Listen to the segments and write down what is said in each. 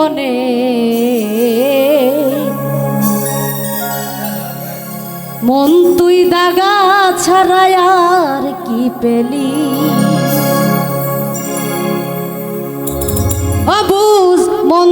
মনে মন তুই দাগা ছাড়ায়ার কি পেলি? অবুজ মন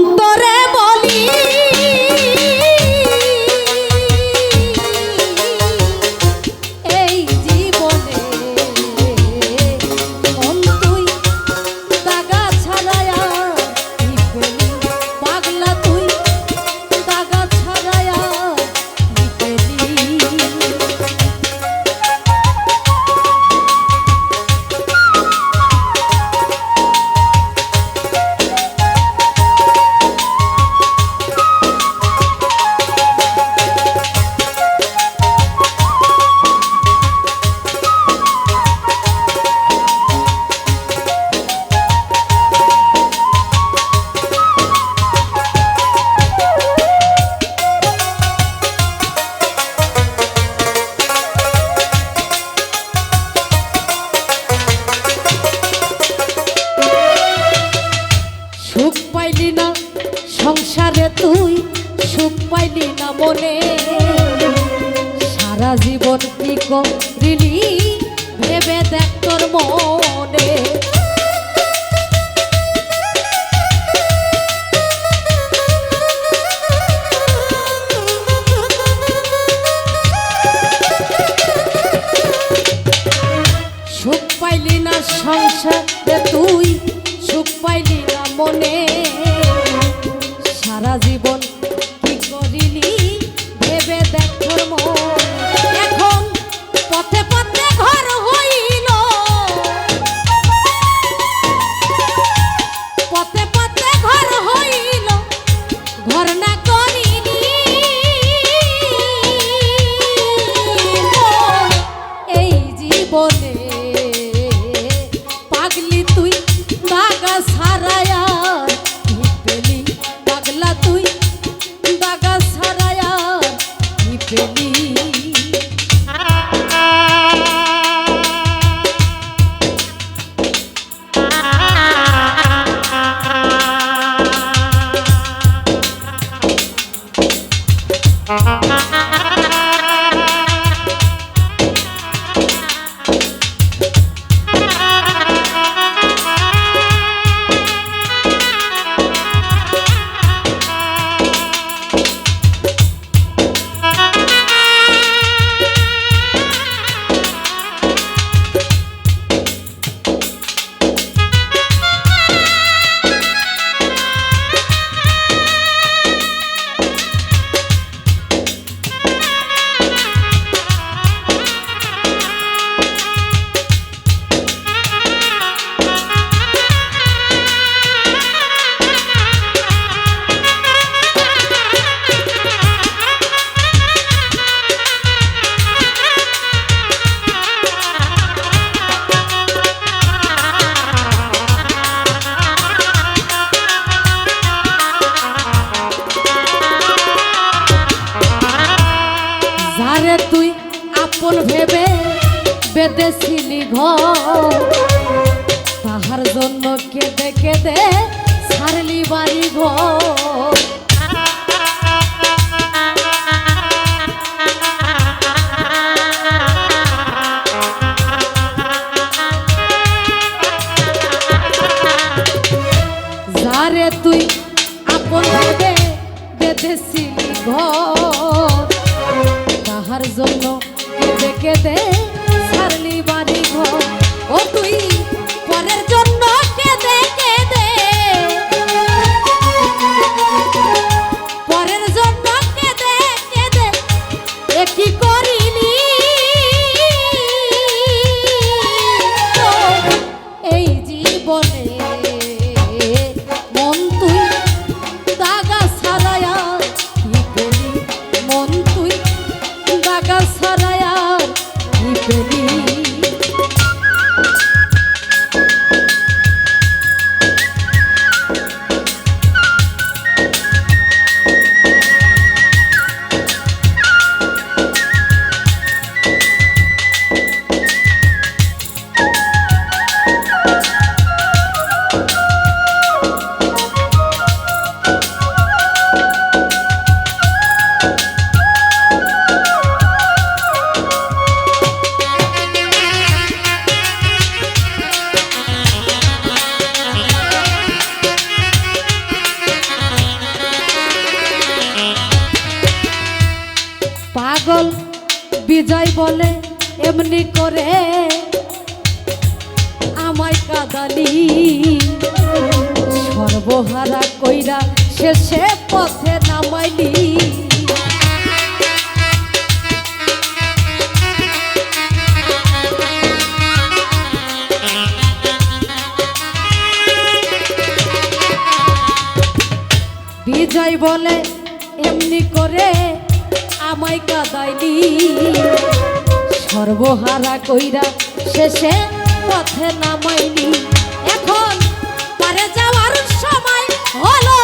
我。আরে তুই বলে এমনি করে। আমায় কাদালি। সর্বহারা কইরা শেষে পথে নামাইলি। বিজয় বলে পাইলি। সর্বহারা কইরা শেষে পথে নামাইলি। এখন পারে যাওয়ার সময় হলো